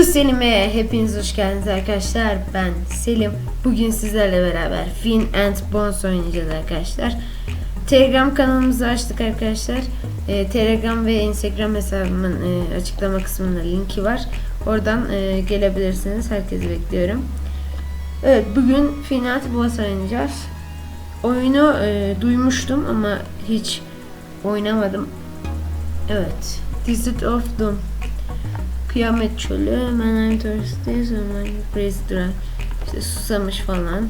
Su Selim'e hepiniz hoş geldiniz arkadaşlar. Ben Selim. Bugün sizlerle beraber Fin and Bones oynayacağız arkadaşlar. Telegram kanalımızı açtık arkadaşlar. Ee, Telegram ve Instagram hesabımın e, açıklama kısmında linki var. Oradan e, gelebilirsiniz. Herkesi bekliyorum. Evet bugün Fin and Bones oynayacağız. Oyunu e, duymuştum ama hiç oynamadım. Evet. Desert of Doom. Kıyamet çölü, Man I'm Thirsty, Someone Praise Dry. İşte susamış falan.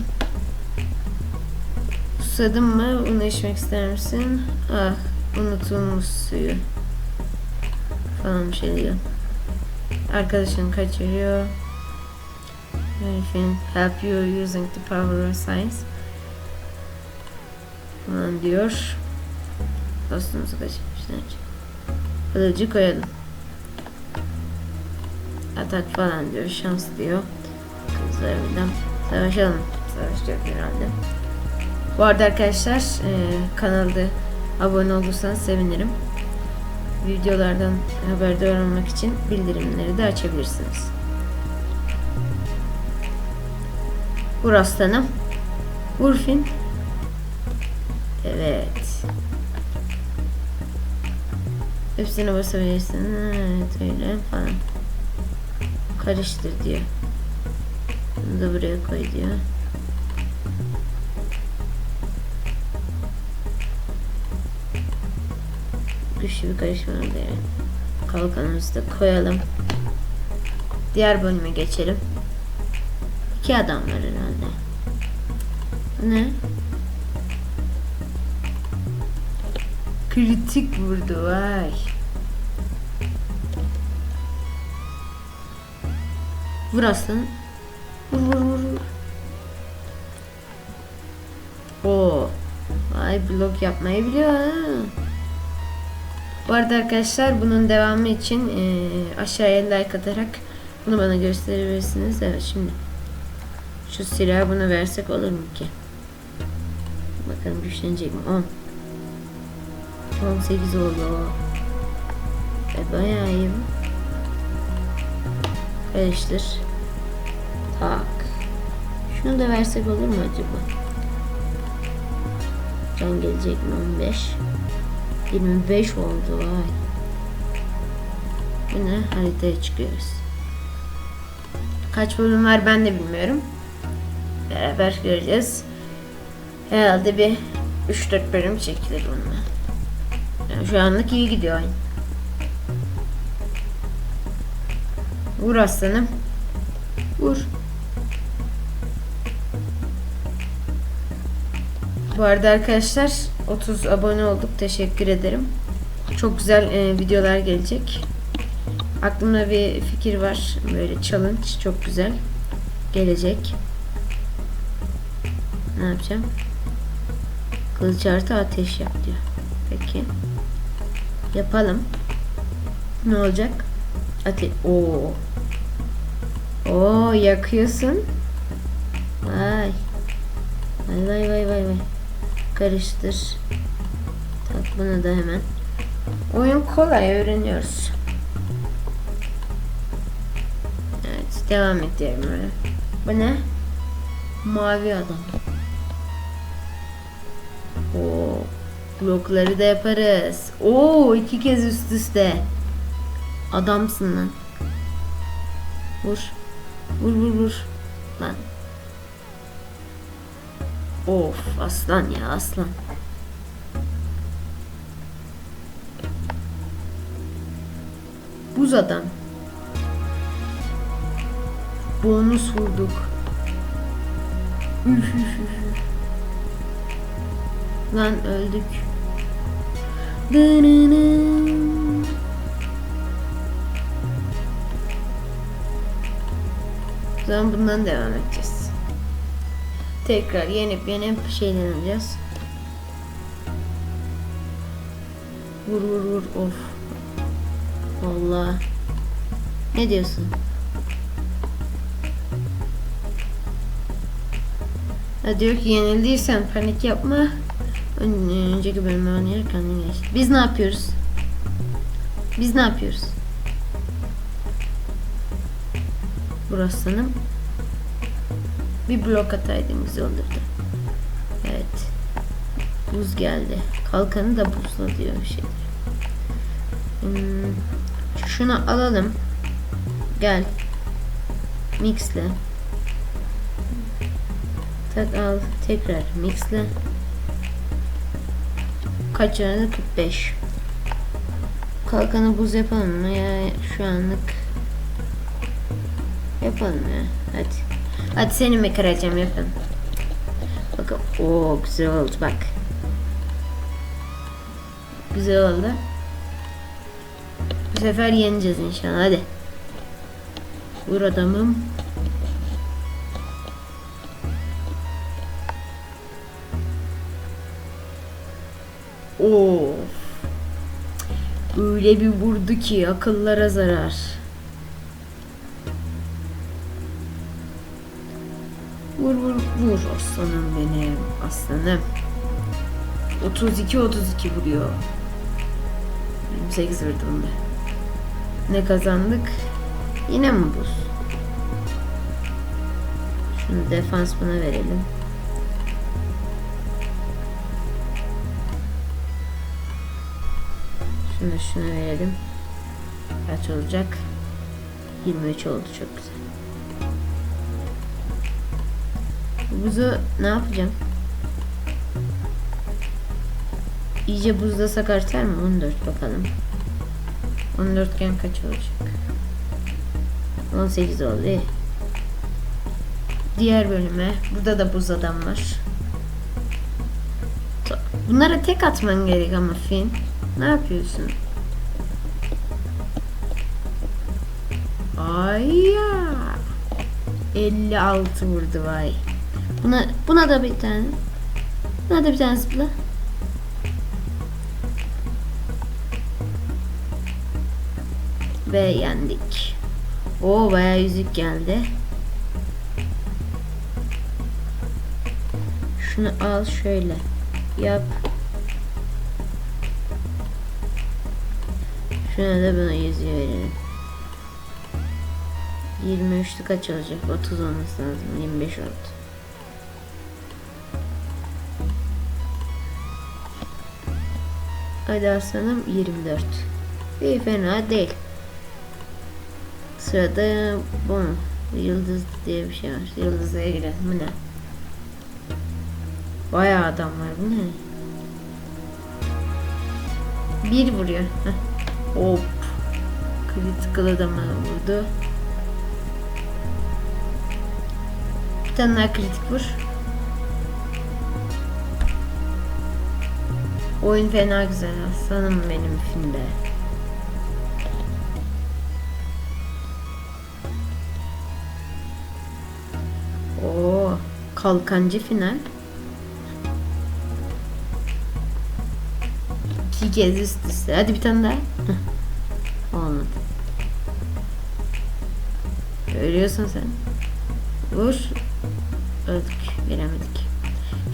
Susadın mı? Bunu içmek ister misin? Ah, unutulmuş suyu. Falan bir şey diyor. Arkadaşını kaçırıyor. Anything help you using the power of science. Falan diyor. Dostumuzu kaçırmışlar. Kılıcı koyalım atak falan diyor. Şans diyor. Kızlarıyla savaşalım. Savaşacak herhalde. Bu arada arkadaşlar e, kanalda abone olursanız sevinirim. Videolardan haberdar olmak için bildirimleri de açabilirsiniz. Vur aslanım. Vur fin. Evet. Hepsine basabilirsin. Evet öyle falan karıştır diyor. Bunu da buraya koy diyor. Güçlü bir karışma yani. Kalkanımızı da koyalım. Diğer bölüme geçelim. İki adam var herhalde. Ne? Kritik vurdu vay. Vur aslanım. Vur vur vur. Oo. Ay blok yapmayı biliyor ha. Bu arada arkadaşlar bunun devamı için e, aşağıya like atarak bunu bana gösterebilirsiniz. Evet şimdi şu silahı buna versek olur mu ki? Bakalım güçlenecek mi? 10 18 oldu. E bayağı iyi bu. Karıştır. Tak. Şunu da versek olur mu acaba? Can gelecek mi? 15. 25 oldu. Vay. Bu ne? Haritaya çıkıyoruz. Kaç bölüm var ben de bilmiyorum. Beraber göreceğiz. Herhalde bir 3-4 bölüm çekilir bununla. Yani şu anlık iyi gidiyor oyun. Vur aslanım. Vur. Bu arada arkadaşlar 30 abone olduk. Teşekkür ederim. Çok güzel e, videolar gelecek. Aklımda bir fikir var. Böyle challenge çok güzel. Gelecek. Ne yapacağım? Kılıç artı ateş yap diyor. Peki. Yapalım. Ne olacak? Ate o. Oo yakıyorsun. Vay. Vay vay vay vay vay. Karıştır. Tak bunu da hemen. Oyun kolay öğreniyoruz. Evet devam edelim öyle. Bu ne? Mavi adam. Oo. Blokları da yaparız. Oo iki kez üst üste. Adamsın lan. Vur. Vur vur vur. Lan. Of aslan ya aslan. Buz adam. Bonus vurduk. Üf üf üf. Lan öldük. Dınının. Zaman bundan devam edeceğiz. Tekrar yenip yenip şeyden alacağız. Vur vur vur of. Allah. Ne diyorsun? Ha diyor ki yenildiysen panik yapma. Ön- Önceki bölümü oynayarak kendin geç. Biz ne yapıyoruz? Biz ne yapıyoruz? Burası sanırım. Bir blok ataydın güzel olurdu. Evet. Buz geldi. Kalkanı da buzla diyor bir şey. Hmm, şunu alalım. Gel. Mixle. Tak al. Tekrar mixle. Kaç arada? 45. Kalkanı buz yapalım mı ya şu anlık yapalım ya. Hadi. Hadi seni mi kıracağım yapalım bakın o güzel oldu bak. Güzel oldu. Bu sefer yeneceğiz inşallah hadi. Vur adamım. Of. Öyle bir vurdu ki akıllara zarar. Vur aslanım benim aslanım. 32 32 vuruyor. 28 vurdum ben. Ne kazandık? Yine mi buz? Şunu defans buna verelim. Şunu şuna verelim. Kaç olacak? 23 oldu çok güzel. Buzu ne yapacağım? İyice buzlasak artar mı? 14 bakalım. 14 iken kaç olacak? 18 oldu. iyi. Diğer bölüme. Burada da buz adam var. Bunlara tek atman gerek ama Finn. Ne yapıyorsun? Ay ya. 56 vurdu vay. Buna buna da bir tane. Buna da bir tane zıpla. Ve yendik. O bayağı yüzük geldi. Şunu al şöyle. Yap. Şuna da buna yüzüğü verelim. 23'lü kaç olacak? 30 olması lazım. 25 oldu. Hadi aslanım 24. İyi fena değil. Sırada bu mu? Yıldız diye bir şey var. Yıldız'a girelim. Bu ne? Bayağı adam var. Bu ne? Bir vuruyor. Heh. Hop. Critical adama vurdu. Bir tane daha kritik vur. Oyun fena güzel aslanım benim filmde. Oo, kalkancı final. İki kez üst üste. Hadi bir tane daha. Olmadı. Görüyorsun sen. Vur. Öldük. Veremedik.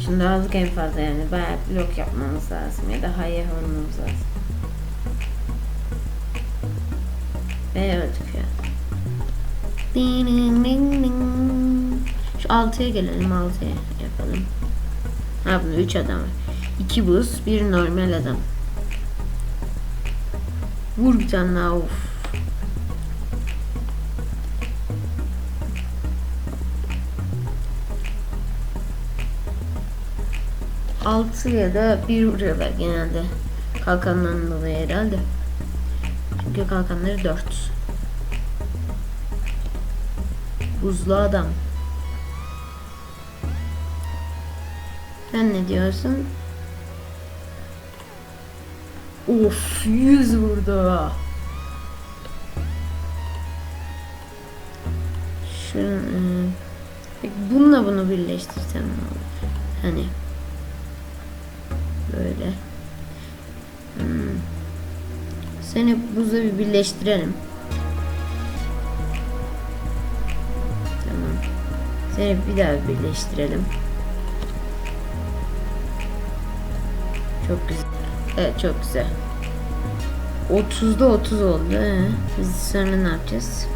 Şimdi aldık en fazla yani. Bayağı blok yapmamız lazım. Ya da hayır vurmamız lazım. Ve öldük ya. Ding ding ding. Şu 6'ya gelelim 6'ya yapalım. Ha bunu 3 adam var. 2 buz, bir normal adam. Vur bir tane daha of. Altı ya da bir vuruyorlar genelde. Kalkanların dolayı herhalde. Çünkü kalkanları dört. Buzlu adam. Sen ne diyorsun? Of 100 vurdu. Şu e, bununla bunu birleştirsem ne olur? Hani böyle. Hmm. Seni buzla bir birleştirelim. Tamam. Seni bir daha birleştirelim. Çok güzel. Evet çok güzel. 30'da 30 oldu. He. Biz sonra ne yapacağız?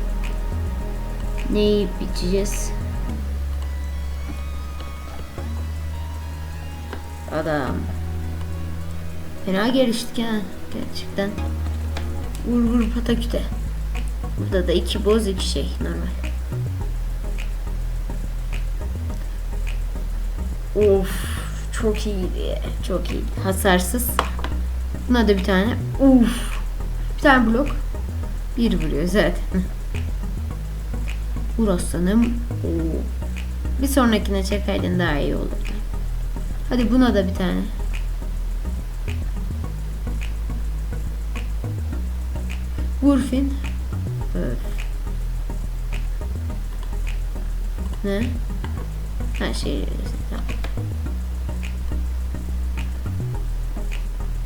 Ne yiyip? Adam. Fena geliştik ha. Gerçekten. Vur vur pataküte. Burada da iki boz iki şey normal. Of çok iyiydi. Çok iyi. Hasarsız. Buna da bir tane. Uf. Bir tane blok. Bir vuruyor zaten. Vur aslanım. Oo. Bir sonrakine çekeydin daha iyi olurdu. Hadi buna da bir tane. Vur fin. Öf. Ne? Ha şey tamam.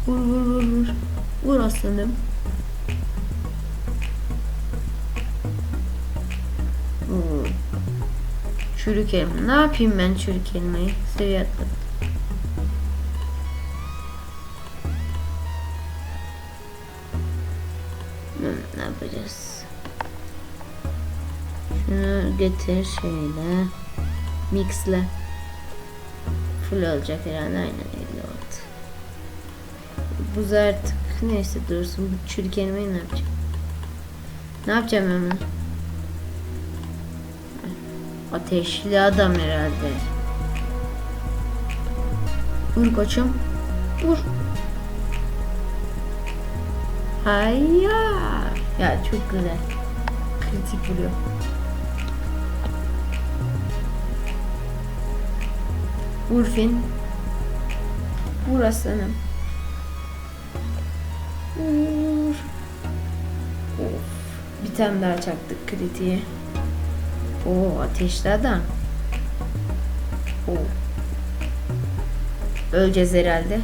Vur vur vur vur. Vur aslanım. Oo. Çürük elma. Ne yapayım ben çürük elmayı? Seviye atladım. Hmm, ne yapacağız? Şunu getir şöyle. Mixle. Full olacak herhalde aynen 50 oldu. Buz artık neyse dursun. Bu elmayı ne yapacağım? Ne yapacağım bunu? Ateşli adam herhalde. Vur koçum. Vur. Hayya. Ya çok güzel. Kritik vuruyor. Vur fin. Vur aslanım. Vur. Of. Bir tane daha çaktık kritiğe. Oo ateşli adam. Oo. Öleceğiz herhalde.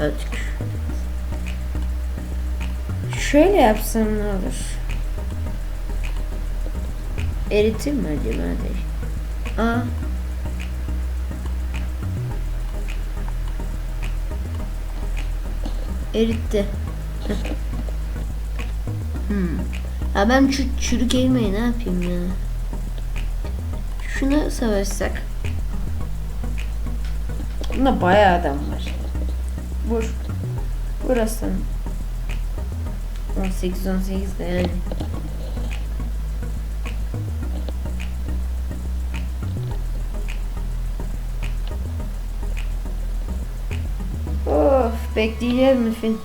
Öldük. Şöyle yapsam ne olur? Eritir mi acaba? Aa. Eritti. Hmm. Ya ben şu çürük elmayı ne yapayım ya? Şuna savaşsak. Bunda bayağı adam var. Vur. Aslanım. 18 18 de yani. Of bekleyeceğiz mi fin?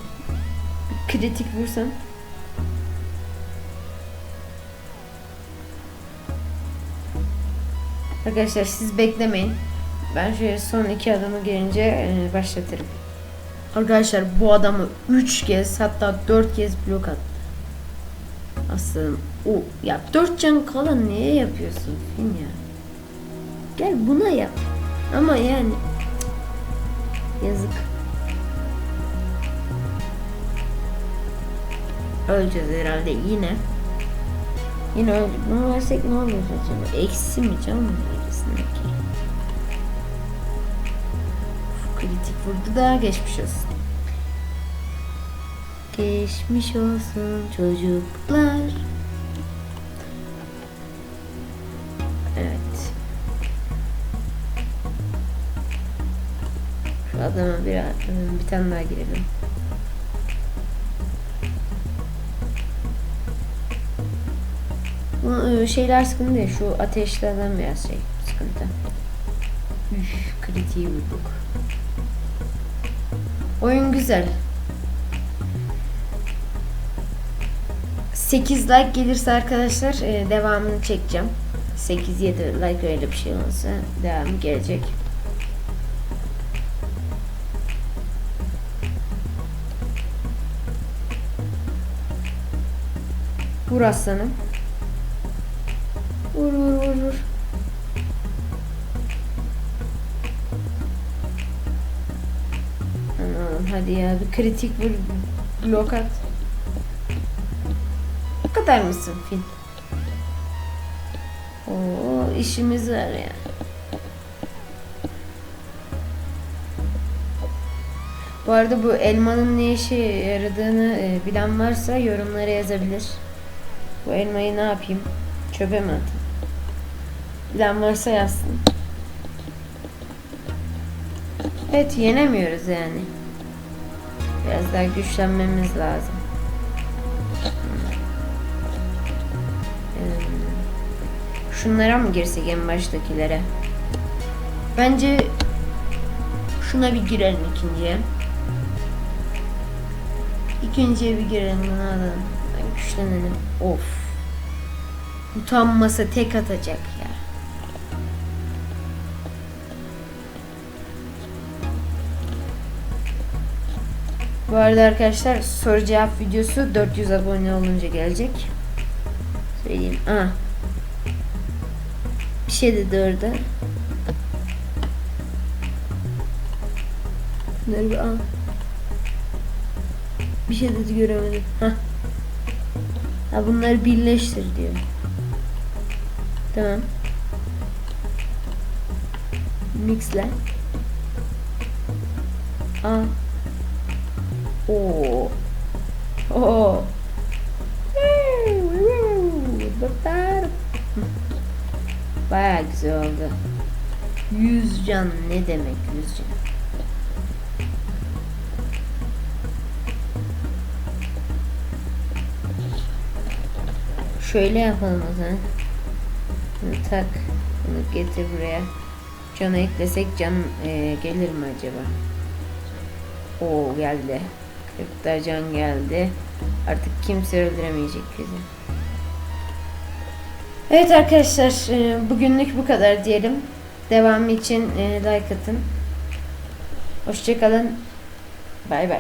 Kritik vursam. Arkadaşlar siz beklemeyin. Ben şöyle son iki adamı gelince e, başlatırım. Arkadaşlar bu adamı 3 kez hatta 4 kez blok at. Aslanım o ya 4 can kala niye yapıyorsun film ya? Gel buna yap. Ama yani yazık. Öleceğiz herhalde yine. Yine öldük. Bunu versek ne olur acaba? Eksi mi canım? Ekisindeki. Kritik vurdu da geçmiş olsun. Geçmiş olsun çocuklar. Evet. Şu adama bir, bir tane daha girelim. Bu e, şeyler sıkıntı değil. Şu ateşlerden biraz şey sıkıntı. Üf, kritiği vurduk. Oyun güzel. 8 like gelirse arkadaşlar e, devamını çekeceğim. 8-7 like öyle bir şey olsa devamı gelecek. Vur aslanım. Vur vur vur vur. Anam hadi ya bir kritik vur blok at. Bu kadar mısın Fil? Oo işimiz var ya. Bu arada bu elmanın ne işe yaradığını e, bilen varsa yorumlara yazabilir. Bu elmayı ne yapayım? Çöpe mi atayım? Bilen varsa yazsın. Evet yenemiyoruz yani. Biraz daha güçlenmemiz lazım. Hmm. Şunlara mı girsek en baştakilere? Bence şuna bir girelim ikinciye. İkinciye bir girelim Güçlenelim. Of. Utanmasa tek atacak ya. Bu arada arkadaşlar soru cevap videosu 400 abone olunca gelecek. Söyleyeyim. Aa. Bir şey dedi orada. Bunları bir al. Bir şey dedi göremedim. Hah. Ha bunları birleştir diyor. Tamam. Mixle. Aa. Oo. Oo. Bayağı güzel oldu. Yüz can ne demek yüz can? Şöyle yapalım o zaman. Bunu tak. Bunu getir buraya. Canı eklesek can e, gelir mi acaba? Oo geldi. 40 da can geldi. Artık kimse öldüremeyecek bizi. Evet arkadaşlar e, bugünlük bu kadar diyelim. Devamı için e, like atın. Hoşçakalın. Bay bay.